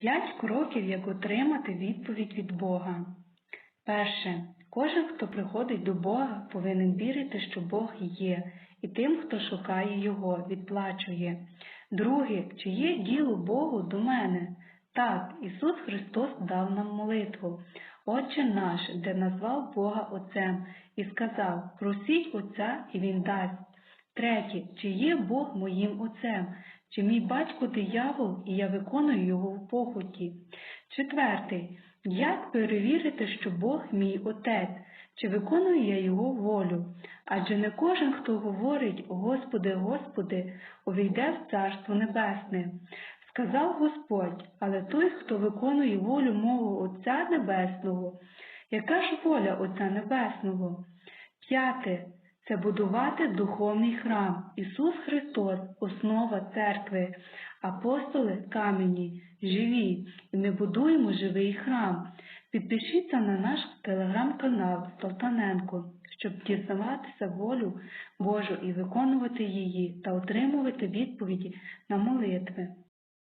П'ять кроків, як отримати відповідь від Бога. Перше. Кожен, хто приходить до Бога, повинен вірити, що Бог є, і тим, хто шукає Його, відплачує. Друге. Чи є діло Богу до мене? Так, Ісус Христос дав нам молитву. Отче наш, де назвав Бога Отцем, і сказав, просіть Отця, і Він дасть. Третє, чи є Бог моїм Отцем, чи мій батько диявол, і я виконую його в похоті. Четвертий, як перевірити, що Бог мій Отець, чи виконую я Його волю? Адже не кожен, хто говорить Господи, Господи, увійде в Царство Небесне. Сказав Господь, але той, хто виконує волю мого Отця Небесного, яка ж воля Отця Небесного? П'яте це будувати духовний храм. Ісус Христос, основа церкви, апостоли камені, живі, і ми будуємо живий храм. Підпишіться на наш телеграм-канал Салтаненко, щоб дізнаватися волю Божу і виконувати її та отримувати відповіді на молитви.